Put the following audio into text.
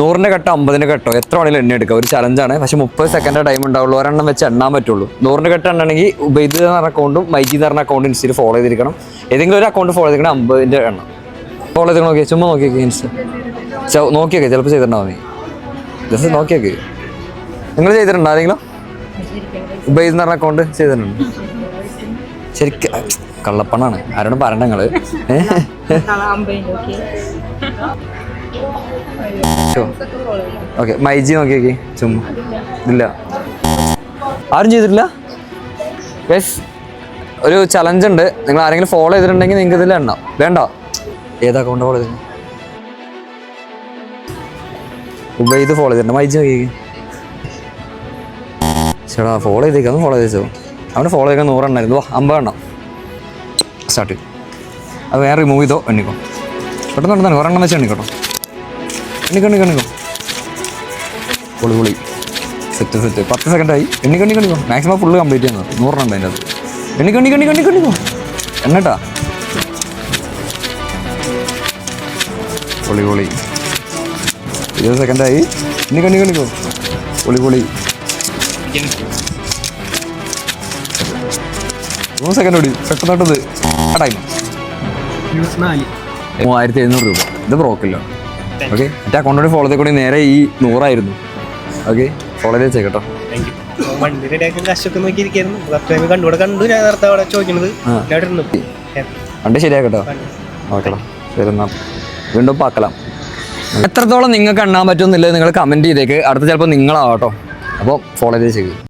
നൂറിന്റെ കട്ടോ അമ്പതിന്റെ കട്ടോ എത്ര വേണമെങ്കിലും എണ്ണ എടുക്കുക ഒരു ചലഞ്ചാണ് പക്ഷെ മുപ്പത് സെക്കൻഡ് ടൈം ഉണ്ടാവുള്ളൂ. ഒരെണ്ണം വെച്ച് എണ്ണാൻ പറ്റുള്ളൂ. നൂറിന്റെ കെട്ട് എണ്ണണമെങ്കിൽ ഉപയോഗിത് എന്ന് പറഞ്ഞ അക്കൗണ്ടും മൈജി എന്ന് പറഞ്ഞ അക്കൗണ്ട് ഇൻസ്റ്റിൽ ഫോളോ ചെയ്തിരിക്കണം. ഏതെങ്കിലും ഒരു അക്കൗണ്ട് ഫോളോ ചെയ്തിരിക്കണം അമ്പതിന്റെ എണ്ണം. ഫോളോ ചെയ്ത് നോക്കിയാൽ ചുമ്മാ നോക്കിയൊക്കെ ഇൻസ്റ്റ. നോക്കിയൊക്കെ ചിലപ്പോൾ ചെയ്തിട്ടുണ്ടാവും ജസ്റ്റ് നോക്കിയൊക്കെ. നിങ്ങൾ ചെയ്തിട്ടുണ്ടോ ആരെങ്കിലും? എന്ന് പറഞ്ഞ അക്കൗണ്ട് ചെയ്തിട്ടുണ്ട്? ശരിക്കും കള്ളപ്പണാണ്. ആരോടും പറയണ്ട നിങ്ങൾ. ഓക്കെ മൈജി നോക്കി നോക്കി ചുമ്മാ. ഇല്ല ആരും ചെയ്തിട്ടില്ല? യെസ് ഒരു ചലഞ്ച് ഉണ്ട്. നിങ്ങൾ ആരെങ്കിലും ഫോളോ ചെയ്തിട്ടുണ്ടെങ്കിൽ നിങ്ങൾക്ക് ഇതിൽ എണ്ണാം. വേണ്ട. ഏത് അക്കൗണ്ട് ഫോളോ ചെയ്തിട്ടുണ്ട് ഉപയോഗിച്ച് ഫോളോ ചെയ്തിട്ടുണ്ട്. മൈജി നോക്കി ചേട്ടാ ഫോളോ ചെയ്തേക്കാം. ഫോളോ ചെയ്തോ അവിടെ ഫോളോ ചെയ്യാൻ നൂറെണ്ണായിരുന്നു വാ അമ്പതെണ്ണം സ്റ്റാർട്ട് അത് വേറെ റിമൂവ് ചെയ്തോ എണ്ണിക്കോ. പെട്ടെന്ന് പെട്ടെന്ന് ഒരെണ്ണം വെച്ച് എണ്ണിക്കോട്ടോ എണ്ണിക്കോ പൊളി പൊളി. Set set. പത്ത് സെക്കൻഡ് ആയി എണ്ണിക്കോ എണ്ണിക്കോ. മാക്സിമം ഫുള്ള് കംപ്ലീറ്റ് ചെയ്യുന്നത് നൂറെണ്ണം അതിന്റെ അത് എണ്ണിക്കോ എണ്ണിക്കോ എണ്ണിക്കോ എണ്ണിക്കോ എണ്ണട്ടാ? പൊളി പൊളി. ഇരുപത് സെക്കൻഡ് ആയി എണ്ണിക്കോ എണ്ണിക്കോ എണ്ണിക്കോ. പൊളി പൊളി. മൂന്ന് സെക്കൻഡ് ഓടി. പെട്ടെന്നോട്ടത് ആ ടൈം മൂവായിരത്തി എഴുന്നൂറ് രൂപ. ഇത് ബ്രോക്കില്ല ഓക്കെ എന്റെ അക്കൗണ്ടോട് ഫോളോ ചെയ്ത് കൂടി നേരെ ഈ നൂറായിരുന്നു. ഓക്കെ ഫോളോ ചെയ്ത് വെച്ചേക്കട്ടോ കാശൊക്കെ സബ്സ്ക്രൈബ് കണ്ടുകൂടെ കണ്ടു. ഞാൻ നേരത്തെ അവിടെ വണ്ടി ശരിയാക്കട്ടോ. ഓക്കെടാ. ശരി എന്നാ. വീണ്ടും പാക്കലാം എത്രത്തോളം നിങ്ങൾക്ക് എണ്ണാൻ പറ്റുമെന്നില്ല നിങ്ങൾ കമന്റ് ചെയ്തേക്ക്. അടുത്ത ചിലപ്പോൾ നിങ്ങളാവട്ടോ അപ്പോൾ ഫോളോ ചെയ്ത് ചെയ്യും